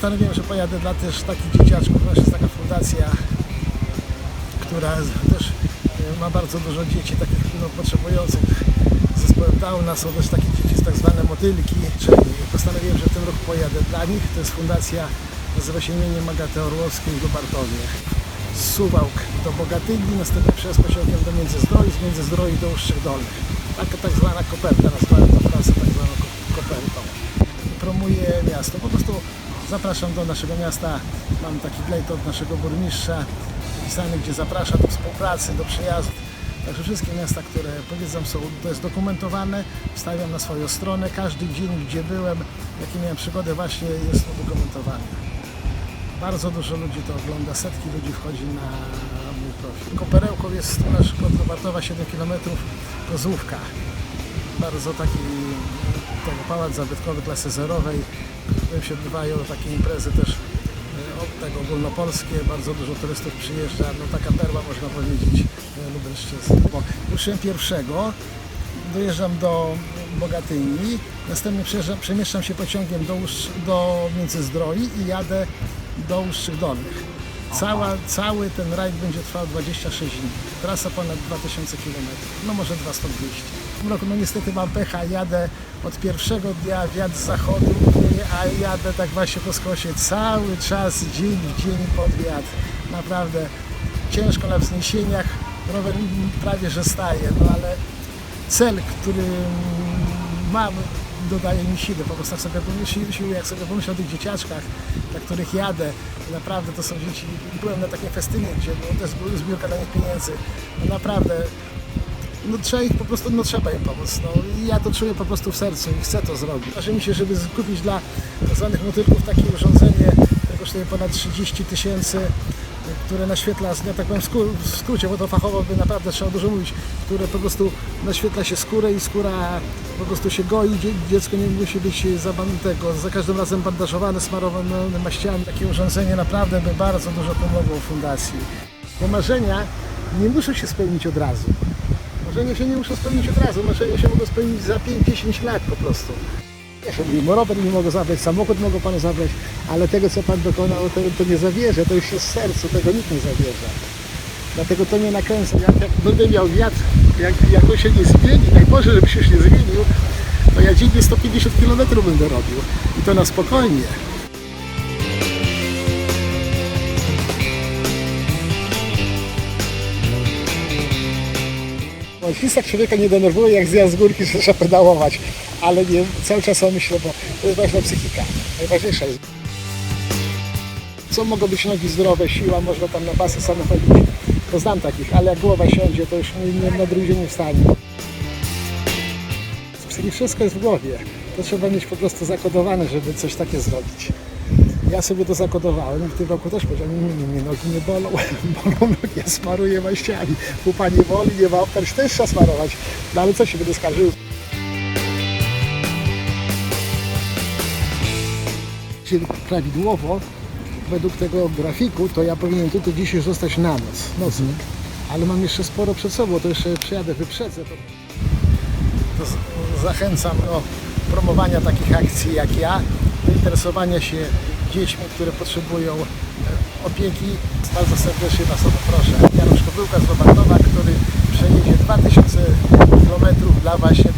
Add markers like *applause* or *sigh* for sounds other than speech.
postanowiłem, że pojadę dla też takich dzieciaczków. Nasza jest taka fundacja, która też e, ma bardzo dużo dzieci takich no, potrzebujących zespołem Downa. Są też takie dzieci z tak zwane motylki. Czyli postanowiłem, że w tym roku pojadę dla nich. To jest fundacja, nazywa się imieniem Agaty Orłowskiej w Lubartowie. Z Suwałk do Bogatyni, następnie przez pociągiem do Międzyzdroi, z Międzyzdroi do Uszczych Dolnych. Taka tak zwana koperta, nazwałem to pracę tak zwaną ko- kopertą. Promuję miasto. Po prostu zapraszam do naszego miasta. Mam taki glejt od naszego burmistrza pisany, gdzie zaprasza do współpracy, do przyjazdu. Także wszystkie miasta, które powiedzą są, to jest dokumentowane, wstawiam na swoją stronę. Każdy dzień, gdzie byłem, jakie miałem przygodę, właśnie jest udokumentowany. Bardzo dużo ludzi to ogląda, setki ludzi wchodzi na mój profil. Koperełką jest od Lubartowa 7 km Kozłówka. Bardzo taki tego pałac zabytkowy klasy zerowej, się odbywają takie imprezy też e, tego ogólnopolskie, bardzo dużo turystów przyjeżdża, no taka perła można powiedzieć e, Lubelszczyzny. Bo Ruszyłem pierwszego, dojeżdżam do Bogatyni, następnie przemieszczam się pociągiem do, Usz- do Międzyzdroi i jadę do Uszczych Dolnych. Cała, cały ten rajd będzie trwał 26 dni. Trasa ponad 2000 km, no może 200-200. W tym roku no niestety mam pecha, jadę od pierwszego dnia wiatr z zachodu, a jadę tak właśnie po skosie cały czas, dzień w dzień pod wiatr. Naprawdę ciężko na wzniesieniach, rower prawie że staje, no ale cel, który mam, dodaje mi siły. Po prostu sobie pomyślę, siły, jak sobie pomyślę o tych dzieciaczkach, dla których jadę. Naprawdę to są dzieci. Byłem na takim festynie, gdzie no, to jest zbiórka dla nich pieniędzy. No, naprawdę no, trzeba ich po prostu, no trzeba im pomóc. No, ja to czuję po prostu w sercu i chcę to zrobić. Marzy mi się, żeby kupić dla tak zwanych motylków takie urządzenie, które kosztuje ponad 30 tysięcy które naświetla, ja tak powiem w skró- w skrócie, bo to fachowo by naprawdę trzeba dużo mówić, które po prostu naświetla się skórę i skóra po prostu się goi, dzie- dziecko nie musi być za, ban- tego, za każdym razem bandażowane, smarowane maściami. Takie urządzenie naprawdę by bardzo dużo pomogło fundacji. Bo marzenia nie muszą się spełnić od razu. Marzenia się nie muszą spełnić od razu, marzenia się mogą spełnić za 5-10 lat po prostu. Nie mówimy, rower nie mogę zabrać, samochód mogę panu zabrać, ale tego co pan dokonał, to, to nie zawierze, to już jest sercu, tego nikt nie zawierza. Dlatego to nie nakręca. Jak, jak będę miał wiatr, jak, jak on się nie zmieni, daj Boże, żeby się już nie zmienił, to ja dziennie 150 km będę robił. I to na spokojnie. Ślisak człowieka nie denerwuje, jak zjazd z górki, trzeba *laughs* pedałować, ale nie, cały czas o myślę, bo to jest ważna psychika. Najważniejsza jest. Co mogą być nogi zdrowe, siła, można tam na pasy same chodzić. To znam takich, ale jak głowa siądzie, to już nie, nie, na drugi dzień nie wstanie. Wszystko jest w głowie. To trzeba mieć po prostu zakodowane, żeby coś takie zrobić. Ja sobie to zakodowałem i w tym roku też powiedziałem, nie, nie, nie, nogi nie bolą, *laughs* bolą nogi, ja smaruję maściami. Pupa nie boli, nie ma też trzeba smarować. No ale co się będę skarżył? Czyli prawidłowo, według tego grafiku, to ja powinienem tutaj już zostać na noc, nocny. Ale mam jeszcze sporo przed sobą, to jeszcze przyjadę, wyprzedzę. To, to zachęcam do promowania takich akcji jak ja, do interesowania się dziećmi, które potrzebują e, opieki. Bardzo serdecznie Was o to proszę. Janusz Kobyłka z Robartowa, który przejedzie 2000 km dla właśnie